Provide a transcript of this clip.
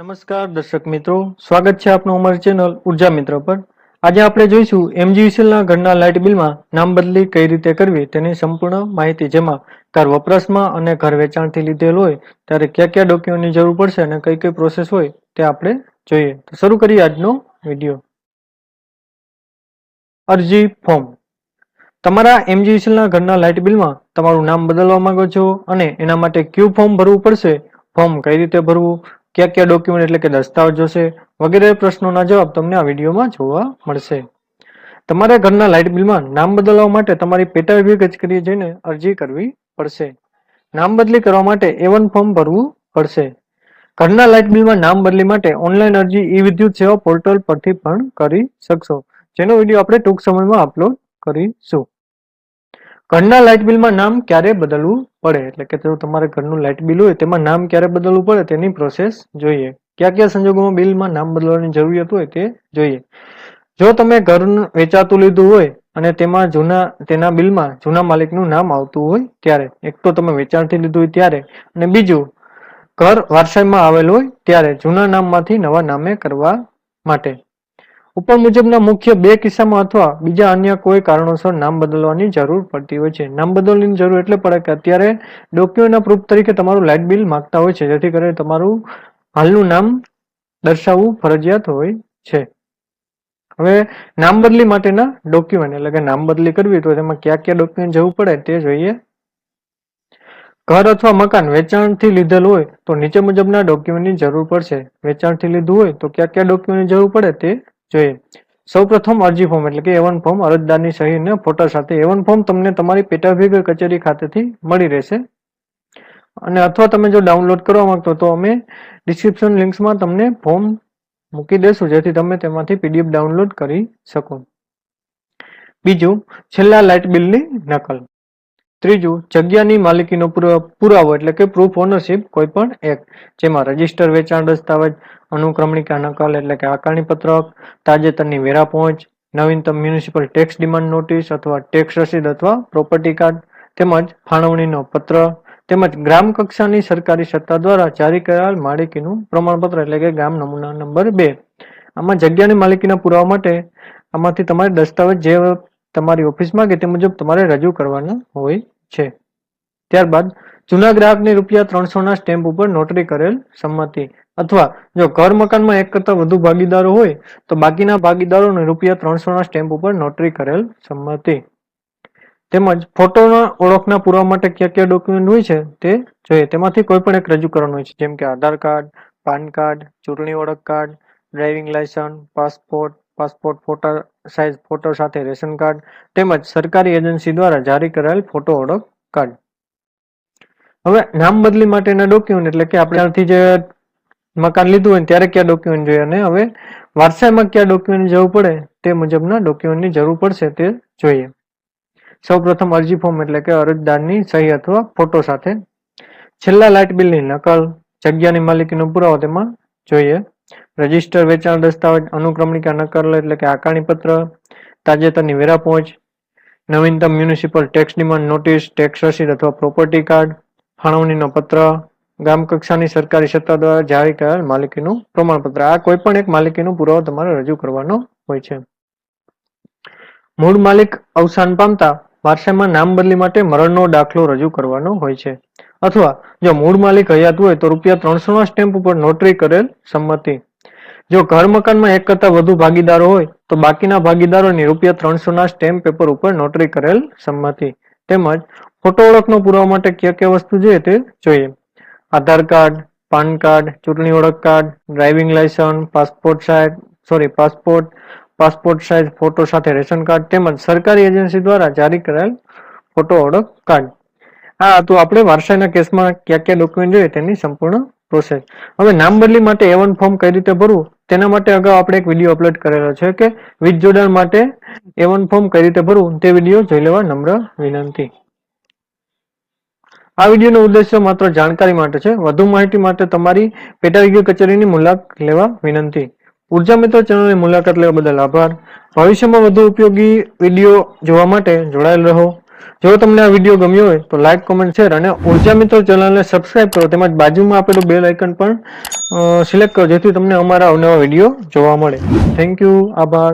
નમસ્કાર દર્શક મિત્રો, સ્વાગત છે આપનું અમારી ચેનલ ઊર્જા મિત્ર પર. આજે આપણે જોઈશું એમજીવીસીએલના ઘરના લાઇટ બિલમાં નામ બદલી કઈ રીતે કરવી તેની સંપૂર્ણ માહિતી, જેમાં ઘર વપરાશમાં અને ઘર વેચાણથી લીધેલ હોય ત્યારે કયા કયા ડોક્યુમેન્ટની જરૂર પડશે અને કઈ કઈ પ્રોસેસ હોય તે આપણે જોઈએ. તો શરૂ કરીએ આજનો વીડિયો. અરજી ફોર્મ. તમારા એમજીવીસીએલના ઘરના લાઇટ બિલમાં તમારું નામ બદલવા માંગો છો અને એના માટે કયું ફોર્મ ભરવું પડશે? ફોર્મ કઈ રીતે ભરવું? કયા કયા ડોક્યુમેન્ટ એટલે કે દસ્તાવેજ જોશે વગેરે પ્રશ્નોના જવાબ તમને આ વિડીયોમાં જોવા મળશે. તમારા ઘરના લાઇટ બિલમાં નામ બદલવા માટે તમારી પેટા વિભાગ કચેરીએ જઈને અરજી કરવી પડશે. નામ બદલી કરવા માટે એ વન ફોર્મ ભરવું પડશે. ઘરના લાઇટ બિલમાં નામ બદલી માટે ઓનલાઈન અરજી ઈ વિદ્યુત સેવા પોર્ટલ પરથી પણ કરી શકશો. જેનો વીડિયો આપણે ટૂંક સમયમાં અપલોડ કરીશું. ઘરના લાઇટ બિલમાં નામ ક્યારે બદલવું પડે? એટલે કે જો તમારે ઘરનું લાઇટ બિલ હોય, તેમાં નામ ક્યારે બદલવું પડે તેની પ્રોસેસ જોઈએ. કયા કયા સંજોગોમાં બિલમાં નામ બદલવાની જરૂરિયાત હોય તે જોઈએ. જો તમે ઘર વેચાતું લીધું હોય અને તેમાં જૂના, તેના બિલમાં જૂના માલિકનું નામ આવતું હોય ત્યારે, એક તો તમે વેચાણથી લીધું હોય ત્યારે, અને બીજું, ઘર વારસાઈમાં આવેલ હોય ત્યારે જૂના નામમાંથી નવા નામે કરવા માટે. ઉપર મુજબના મુખ્ય બે કિસ્સામાં અથવા બીજા અન્ય કોઈ કારણોસર નામ બદલવાની જરૂર પડતી હોય છે. નામ બદલવાની જરૂર એટલે પડે કે અત્યારે ડોક્યુમેન્ટના પ્રૂફ તરીકે તમારું લાઇટ બિલ માગતા હોય છે. જેથી કરીને તમારું હાલનું નામ દર્શાવવું ફરજિયાત હોય છે. હવે નામ બદલી માટેના ડોક્યુમેન્ટ એટલે કે નામ બદલી કરવી તો તેમાં કયા કયા ડોક્યુમેન્ટ જવું પડે તે જોઈએ. ઘર અથવા મકાન વેચાણથી લીધેલ હોય તો નીચે મુજબના ડોક્યુમેન્ટની જરૂર પડશે. વેચાણથી લીધું હોય તો કયા કયા ડોક્યુમેન્ટની જરૂર પડે તે જોઈએ. સૌપ્રથમ અરજી ફોર્મ એટલે કે એવન ફોર્મ અરજદારની સહી અને ફોટા સાથે. એવન ફોર્મ તમને તમારી પેટા વિભાગ કચેરી ખાતેથી મળી રહેશે. અને અથવા તમે જો ડાઉનલોડ કરવા માંગતો તો અમે ડિસ્ક્રિપ્શન લિંક્સમાં તમને ફોર્મ મૂકી દેશું જેથી તમે તેમાંથી પીડીએફ ડાઉનલોડ કરી શકો. બીજું, છેલ્લા લાઇટ બિલની નકલ. ત્રીજું, જગ્યાની માલિકીનો પુરા- પુરાવો એટલે કે પ્રૂફ ઓનરશીપ કોઈ પણ એક, જેમાં રજિસ્ટર વેચાણ, દસ્તાવેજ અનુક્રમણિકા નકલ એટલે કે આકારણી પત્રક, તાજેતરની વેરા પહોંચ, નવીનતમ મ્યુનિસિપલ ટેક્સ ડિમાન્ડ નોટિસ અથવા ટેક્સ રસીદ અથવા પ્રોપર્ટી કાર્ડ તેમજ ફાળવણીનો પત્ર, તેમજ ગ્રામ કક્ષાની સરકારી સત્તા દ્વારા જારી કરાયેલ માલિકીનું પ્રમાણપત્ર એટલે કે ગામ નમૂના નંબર બે. આમાં જગ્યાની માલિકીના પુરાવા માટે આમાંથી તમારે દસ્તાવેજ જે તમારી ઓફિસમાં કે તે મુજબ તમારે રજૂ કરવાના હોય છે. ત્યારબાદ, જૂના ગ્રાહકને રૂપિયા ત્રણસો ના સ્ટેમ્પ ઉપર નોટરી કરેલ સંમતિ. અથવા, જો ઘર મકાનમાં એક કરતા વધુ ભાગીદારો હોય, તો બાકીના ભાગીદારોને રૂપિયા ત્રણસો ના સ્ટેમ્પ ઉપર નોટરી કરેલ સંમતિ. તેમજ, ફોટોના ઓળખના પુરાવા માટે કયા કયા ડોક્યુમેન્ટ હોય છે તે જોઈએ. તેમાંથી કોઈ પણ એક રજૂ કરવાનું હોય છે. જેમ કે આધાર કાર્ડ, પાન કાર્ડ, ચૂંટણી ઓળખ card, driving licence, passport passport, ફોટા સાઇઝ, ફોટો સાથે રેશન કાર્ડ તેમજ સરકારી એજન્સી દ્વારા જારી કરાયેલ ફોટો ઓળખ કાર્ડ. હવે નામ બદલી માટેના ડોક્યુમેન્ટ એટલે કે આપણે જે મકાન લીધું હોય ત્યારે કયા ડોક્યુમેન્ટ જોઈએ અને હવે વારસામાં કયા ડોક્યુમેન્ટ જવું પડે તે મુજબના ડોક્યુમેન્ટની જરૂર પડશે તે જોઈએ. સૌપ્રથમ અરજી ફોર્મ એટલે કે અરજદારની સહી અથવા ફોટો સાથે. છેલ્લા લાઇટ બિલની નકલ, જગ્યાની માલિકીનો પુરાવો તેમાં જોઈએ. રજિસ્ટર વેચાણ દસ્તાવેજ અનુક્રમણિકા નકલ એટલે કે આકારણી પત્ર તાજેતરની વેરા પહોંચ નવીનતમ municipal tax demand notice, tax રસીદ અથવા પ્રોપર્ટી કાર્ડ ફાળવણીનો પત્ર, ગામ કક્ષાની સરકારી સત્તા દ્વારા જારી કરાયેલ માલિકીનું પ્રમાણપત્ર. આ કોઈ પણ એક માલિકીનો પુરાવો તમારે રજૂ કરવાનો હોય છે. મૂળ માલિક અવસાન પામતા વારસામાં નામ બદલી માટે મરણનો દાખલો રજૂ કરવાનો હોય છે. અથવા જો મૂળ માલિક હયાત હોય તો રૂપિયા ત્રણસો સ્ટેમ્પ ઉપર નોટરી કરેલ સંમતિ. જો ઘર મકાનમાં એક કરતા વધુ ભાગીદારો હોય, તો બાકીના ભાગીદારોની રૂપિયા ત્રણસો ના સ્ટેમ્પ પેપર ઉપર નોટરી કરેલ સંમતિ. તેમજ ફોટો ઓળખનો પુરાવા માટે કયા કયા વસ્તુ જોઈએ તે જોઈએ. આધાર કાર્ડ, પાન કાર્ડ, ચૂંટણી ઓળખ card, driving licence passport size, sorry, passport passport size, photo સાથે રેશન કાર્ડ તેમજ સરકારી એજન્સી દ્વારા જારી કરાયેલ ફોટો ઓળખ કાર્ડ. આ તો આપણે વારસાઈના કેસમાં કયા કયા ડોક્યુમેન્ટ જોઈએ તેની સંપૂર્ણ પ્રોસેસ હવે નામ બદલી માટે એવન ફોર્મ કઈ રીતે ભરવું? તેના માટે અગાઉ આપણે એક વીડિયો અપલોડ કરેલો છે કે વીજ જોડાણ માટે એવન ફોર્મ કઈ રીતે ભરવું? તે વીડિયો જોઈ લેવા નમ્ર વિનંતી. આ વિડીયોનો ઉદ્દેશ્ય માત્ર જાણકારી માટે છે. વધુ માહિતી માટે તમારી પેટા વિજ્ઞાન કચેરીની મુલાકાત લેવા વિનંતી. ઊર્જા મિત્ર ચેનલની મુલાકાત લેવા બદલ આભાર. ભવિષ્યમાં વધુ ઉપયોગી વીડિયો જોવા માટે જોડાયેલ રહો. જો તમને આ વીડિયો ગમ્યો હોય તો લાઈક કોમેન્ટ શેર અને ઊર્જા મિત્રો ચેનલને સબસ્ક્રાઇબ કરો. તેમજ બાજુમાં આપેલું બેલ આઇકન પણ સિલેક્ટ કરો જેથી તમને અમારા અવનવા વીડિયો જોવા મળે. થેન્ક યુ આભાર.